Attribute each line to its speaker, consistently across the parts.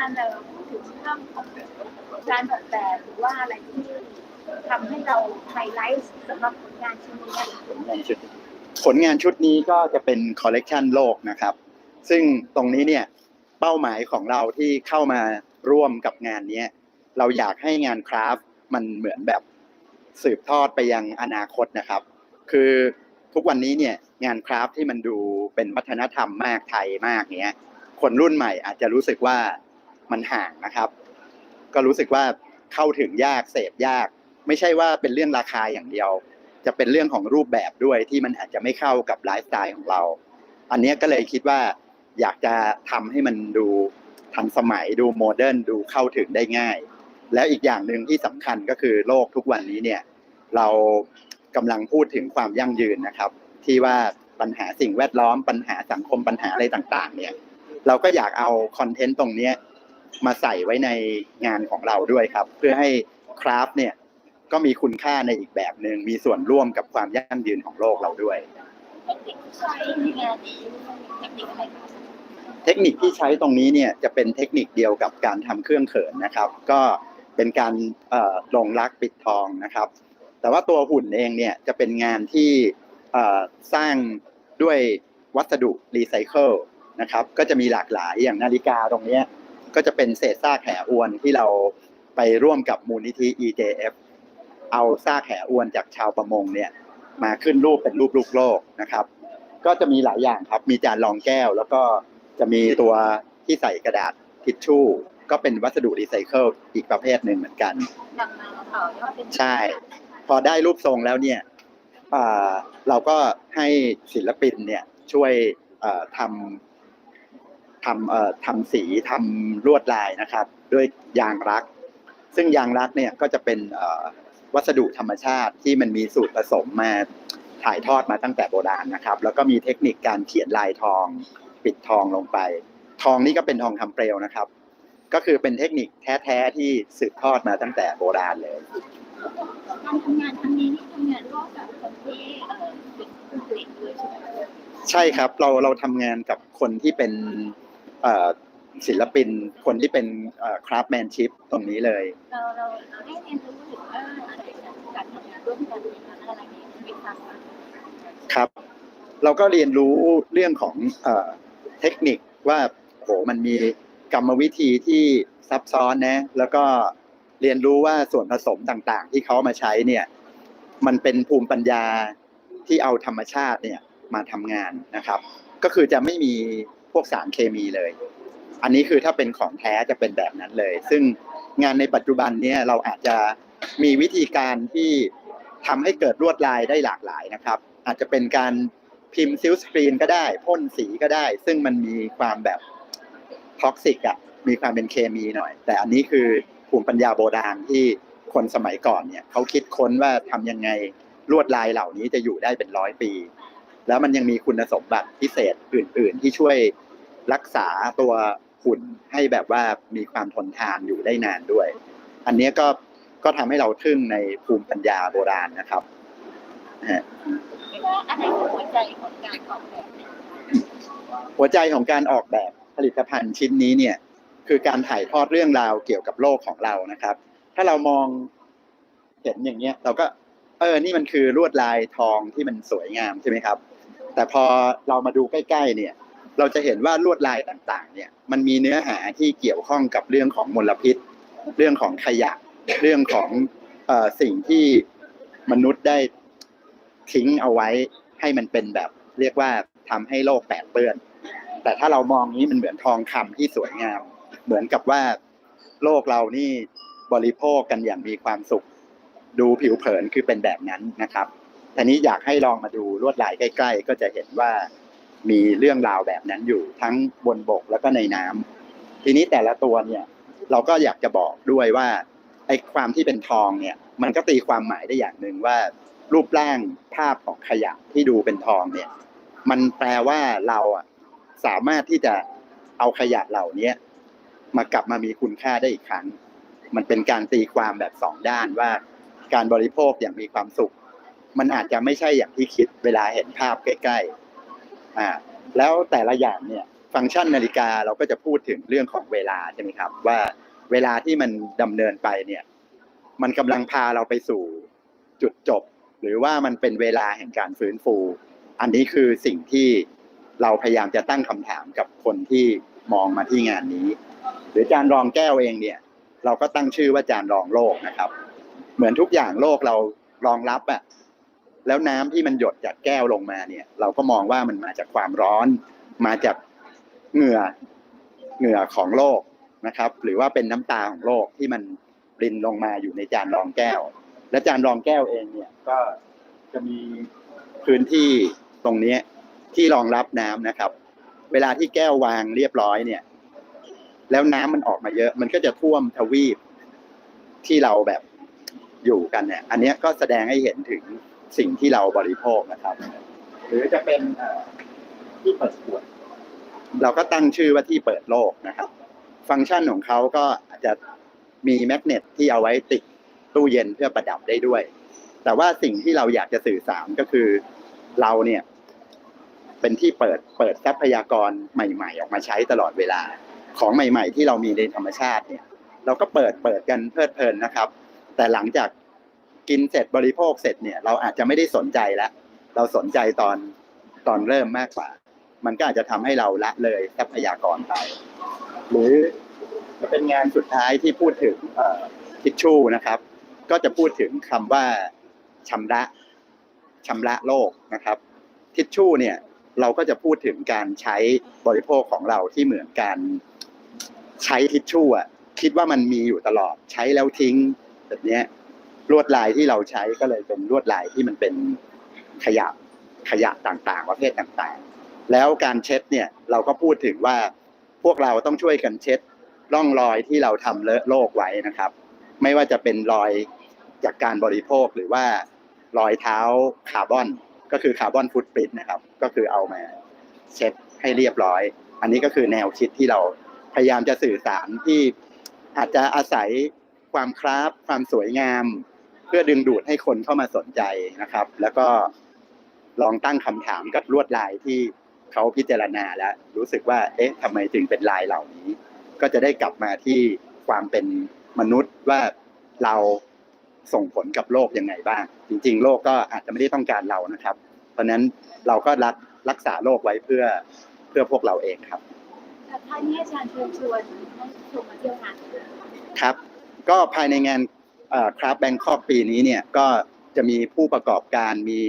Speaker 1: ารย์เอ่อพูดถึงเรื่องของการออกแบบหรือว่าอะไรที่ทำให้เราไฮไลท์สำหรับผลงานชิ้นนี้
Speaker 2: ผลงานชุดนี้ก็จะเป็นคอลเลกชันโลกนะครับ ซึ่งตรงนี้เนี่ยเป้าหมายของเราที่เข้ามาร่วมกับงานนี้เราอยากให้งานคราฟมันเหมือนแบบสืบทอดไปยังอนาคตนะครับ คือทุกวันนี้เนี่ยงานคราฟที่มันดูเป็นวัฒนธรรมมากไทยมากเนี้ยคนรุ่นใหม่อาจจะรู้สึกว่า มันห่างนะครับ ก็รู้สึกว่าเข้าถึงยากเสพยาก ไม่ใช่ว่าเป็นเรื่องราคาอย่างเดียว จะเป็นเรื่องของรูปแบบด้วยที่มันอาจจะไม่เข้ากับไลฟ์สไตล์ของเรา อันนี้ก็เลยคิดว่าอยากจะทำให้มันดูทันสมัยดูโมเดิร์นดูเข้าถึงได้ง่าย แล้วอีกอย่างหนึ่งที่สำคัญก็คือโลกทุกวันนี้เนี่ย เรากำลังพูดถึงความยั่งยืนนะครับ ที่ว่าปัญหาสิ่งแวดล้อมปัญหาสังคมปัญหาอะไรต่าง ๆ เนี่ย เราก็อยากเอาคอนเทนต์ตรงนี้ มาใส่ไว้ในงานของเราด้วยครับ เพื่อให้คราฟเนี่ยก็มีคุณค่าในอีกแบบหนึ่งมีส่วนร่วมกับความยั่งยืนของโลกเราด้วย
Speaker 1: เทคนิคที่ใช้ในงานนี้เทคนิคอะไรคะ
Speaker 2: เทคนิคที่ใช้ตรงนี้เนี่ยจะเป็นเทคนิคเดียวกับการทำเครื่องเขินนะครับ ก็เป็นการลงรักปิดทองนะครับ แต่ว่าตัวหุ่นเองเนี่ยจะเป็นงานที่สร้างด้วยวัสดุรีไซเคิลนะครับ ก็จะมีหลากหลายอย่างนาฬิกาตรงนี้ ก็จะเป็นเศษซากแหอวนที่เราไปร่วมกับมูลนิธิ EJF เอาซากแหอวนจากชาวประมงเนี่ยมาขึ้นรูปเป็นรูปลูกโลกนะครับ ก็จะมีหลายอย่างครับ มีจานรองแก้ว แล้วก็จะมีตัวที่ใส่กระดาษทิชชู่ ก็เป็นวัสดุรีไซเคิลอีกประเภทหนึ่งเหมือนกัน
Speaker 1: นำมาต่อยอดเป็น
Speaker 2: ใช่ พอได้รูปทรงแล้วเนี่ยอ่าเราก็ให้ศิลปินเนี่ยช่วยเอ่อทำ ทำเอ่อทำสีทำลวดลายนะครับ ด้วยยางรัก ซึ่งยางรักเนี่ยก็จะเป็นเอ่อวัสดุธรรมชาติที่มันมีสูตรผสมมาถ่ายทอดมาตั้งแต่โบราณนะครับ แล้วก็มีเทคนิคการเขียนลายทอง ปิดทองลงไป ทองนี่ก็เป็นทองคำเปลวนะครับ ก็คือเป็นเทคนิคแท้ๆที่สืบทอดมาตั้งแต่โบราณเลย
Speaker 1: การทำงานครั้งนี้นี่ทำงานร่วมกับคนที่เอ่อเป็นผู้ผลิตด้วยใช่ไหมคะ
Speaker 2: ใช่ครับเราเราทำงานกับคนที่เป็นเอ่อ ศิลปินคนที่เป็นคราฟแมนชิพตรงนี้เลย
Speaker 1: เราเราได้เรียนรู้ถึงว่าการทำงานร่วมกันอะไรนี้เป็นทางการ
Speaker 2: ครับ เราก็เรียนรู้เรื่องของเทคนิคว่าโหมันมีกรรมวิธีที่ซับซ้อนนะ แล้วก็เรียนรู้ว่าส่วนผสมต่างๆ ที่เขามาใช้เนี่ย มันเป็นภูมิปัญญาที่เอาธรรมชาติเนี่ยมาทำงานนะครับ ก็คือจะไม่มี วกสารเคมีเลย อันนี้คือถ้าเป็นของแท้จะเป็นแบบนั้นเลย ซึ่งงานในปัจจุบันเนี่ยเราอาจจะมีวิธีการที่ทำให้เกิดลวดลายได้หลากหลายนะครับ อาจจะเป็นการพิมพ์ซิลสกรีนก็ได้พ่นสีก็ได้ ซึ่งมันมีความแบบท็อกซิกอะมีความเป็นเคมีหน่อย แต่อันนี้คือภูมิปัญญาโบราณที่คนสมัยก่อนเนี่ยเขาคิดค้นว่าทำยังไงลวดลายเหล่านี้จะอยู่ได้เป็นร้อยปี แล้วมันยังมีคุณสมบัติพิเศษอื่น ๆ ที่ช่วย รักษาตัวหุ่นให้แบบว่ามีความทนทานอยู่ได้นานด้วย อันเนี้ยก็ก็ทำให้เราทึ่งในภูมิปัญญาโบราณนะครับนะฮะ
Speaker 1: คิดว่าอะไรคือหัวใจของการออกแบบเนี่ย
Speaker 2: หัวใจของการออกแบบผลิตภัณฑ์ชิ้นนี้เนี่ย คือการถ่ายทอดเรื่องราวเกี่ยวกับโลกของเรานะครับ ถ้าเรามองเห็นอย่างเงี้ย เราก็ เออ นี่มันคือลวดลายทองที่มันสวยงามใช่ไหมครับ แต่พอเรามาดูใกล้ ๆ เนี่ย เราจะเห็นว่าลวดลายต่างๆ เนี่ย มันมีเนื้อหาที่เกี่ยวข้องกับเรื่องของมลพิษ เรื่องของขยะ เรื่องของอสิ่งที่มนุษย์ได้ทิ้งเอาไว้ให้มันเป็นแบบ เรียกว่าทำให้โลกแปดเปื้อน แต่ถ้าเรามองนี้มันเหมือนทองคำที่สวยงาม เหมือนกับว่าโลกเรานี่บริโภคกันอย่างมีความสุข ดูผิวเผินคือเป็นแบบนั้นนะครับแต่นี้อยากให้ลองมาดูลวดลายใกล้ ๆ ก็จะเห็นว่า มีเรื่องราวแบบนั้นอยู่ทั้งบนบกแล้วก็ในน้ำทีนี้แต่ละตัวเนี่ย เราก็อยากจะบอกด้วยว่าไอ้ความที่เป็นทองเนี่ย มันก็ตีความหมายได้อย่างหนึ่งว่า รูปร่างภาพของขยะที่ดูเป็นทองเนี่ย มันแปลว่าเราอะสามารถที่จะเอาขยะเหล่านี้มากลับมามีคุณค่าได้อีกครั้ง มันเป็นการตีความแบบสองด้านว่าการบริโภคอย่างมีความสุข มันอาจจะไม่ใช่อย่างที่คิดเวลาเห็นภาพใกล้ ๆ อ่าแล้วแต่ละอย่างเนี่ยฟังก์ชันนาฬิกาเราก็จะพูดถึงเรื่องของเวลาใช่ไหมครับ ว่าเวลาที่มันดำเนินไปเนี่ย มันกำลังพาเราไปสู่จุดจบ หรือว่ามันเป็นเวลาแห่งการฟื้นฟู อันนี้คือสิ่งที่เราพยายามจะตั้งคำถามกับคนที่มองมาที่งานนี้ หรือจานรองแก้วเองเนี่ย เราก็ตั้งชื่อว่าจานรองโลกนะครับ เหมือนทุกอย่างโลกเรารองรับอะ แล้วน้ำที่มันหยดจากแก้วลงมาเนี่ย เราก็มองว่ามันมาจากความร้อน มาจากเหงื่อเหงื่อของโลกนะครับ หรือว่าเป็นน้ำตาของโลกที่มันรินลงมาอยู่ในจานรองแก้ว และจานรองแก้วเองเนี่ยก็จะมีพื้นที่ตรงนี้ที่รองรับน้ำนะครับ เวลาที่แก้ววางเรียบร้อยเนี่ย แล้วน้ำมันออกมาเยอะ มันก็จะท่วมทวีปที่เราแบบอยู่กันเนี่ย อันนี้ก็แสดงให้เห็นถึง สิ่งที่เราบริโภคนะครับ หรือจะเป็นเอ่อที่เปิดขวดเราก็ตั้งชื่อว่าที่เปิดโลกนะครับ ฟังก์ชันของเขาก็อาจจะมีแมกเนตที่เอาไว้ติดตู้เย็นเพื่อประดับได้ด้วย แต่ว่าสิ่งที่เราอยากจะสื่อสารก็คือเราเนี่ย เป็นที่เปิดเปิดทรัพยากรใหม่ ๆ ออกมาใช้ตลอดเวลา ของใหม่ ๆ ที่เรามีในธรรมชาติเนี่ย เราก็เปิดเปิดกันเพลิดเพลินนะครับ แต่หลังจาก กินเสร็จบริโภคเสร็จเนี่ย เราอาจจะไม่ได้สนใจแล้วเราสนใจตอนตอนเริ่มมากกว่า มันก็อาจจะทำให้เราละเลยทรัพยากรไป หรือจะเป็นงานสุดท้ายที่พูดถึงทิชชู่นะครับ ก็จะพูดถึงคำว่าชำระชำระโลกนะครับ ทิชชู่เนี่ยเราก็จะพูดถึงการใช้บริโภคของเราที่เหมือนการใช้ทิชชู่อะคิดว่ามันมีอยู่ตลอดใช้แล้วทิ้งแบบนี้ ลวดลายที่เราใช้ก็เลยเป็นลวดลายที่มันเป็นขยะขยะต่างๆ ประเภทต่างๆ แล้วการเช็ดเนี่ยเราก็พูดถึงว่าพวกเราต้องช่วยกันเช็ดร่องรอยที่เราทำเลอะโลกไว้นะครับ ไม่ว่าจะเป็นรอยจากการบริโภคหรือว่ารอยเท้าคาร์บอนก็คือคาร์บอนฟุตปรินนะครับ ก็คือเอามาเช็ดให้เรียบร้อย อันนี้ก็คือแนวคิดที่เราพยายามจะสื่อสารที่อาจจะอาศัยความคราฟความสวยงาม เพื่อดึงดูดให้คนเข้ามาสนใจนะครับ แล้วก็ลองตั้งคำถามกับลวดลายที่เขาพิจารณาแล้ว รู้สึกว่า เอ๊ะทำไมถึงเป็นลายเหล่านี้ ก็จะได้กลับมาที่ความเป็นมนุษย์ว่าเราส่งผลกับโลกยังไงบ้าง จริง ๆ โลกก็อาจจะไม่ได้ต้องการเรานะครับ เพราะฉะนั้นเราก็รักรักษาโลกไว้เพื่อเพื่อพวกเราเองครับ
Speaker 1: แต่ท่านนี้อาจารย์เชิญชวนให้ชมมาเที่ยวงานด้วย
Speaker 2: ครับ ก็ภายในงาน คราฟแบงคอกปีนี้เนี่ยก็จะมีผู้ประกอบการมี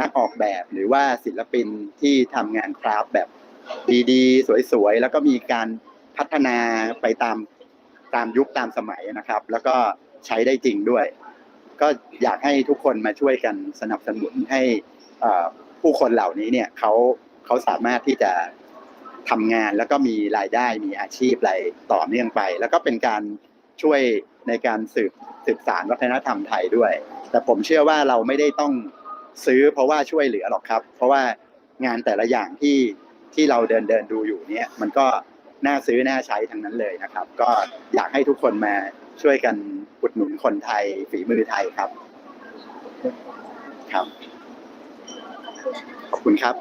Speaker 2: นักออกแบบหรือว่าศิลปินที่ทำงานคราฟแบบดีๆ สวยๆ แล้วก็มีการพัฒนาไปตามตามยุคตามสมัยนะครับ แล้วก็ใช้ได้จริงด้วย ก็อยากให้ทุกคนมาช่วยกันสนับสนุนให้ผู้คนเหล่านี้เนี่ยเขาเขาสามารถที่จะทำงานแล้วก็มีรายได้มีอาชีพอะไรต่อเนื่องไป แล้วก็เป็นการ ช่วยในการสืบสืบสารวัฒนธรรมไทยด้วย แต่ผมเชื่อว่าเราไม่ได้ต้องซื้อเพราะว่าช่วยเหลือหรอกครับ เพราะว่างานแต่ละอย่างที่ที่เราเดินเดินดูอยู่เนี่ยมันก็น่าซื้อน่าใช้ทั้งนั้นเลยนะครับ ก็อยากให้ทุกคนมาช่วยกันอุดหนุนคนไทยฝีมือไทยครับ ครับ ขอบคุณครับ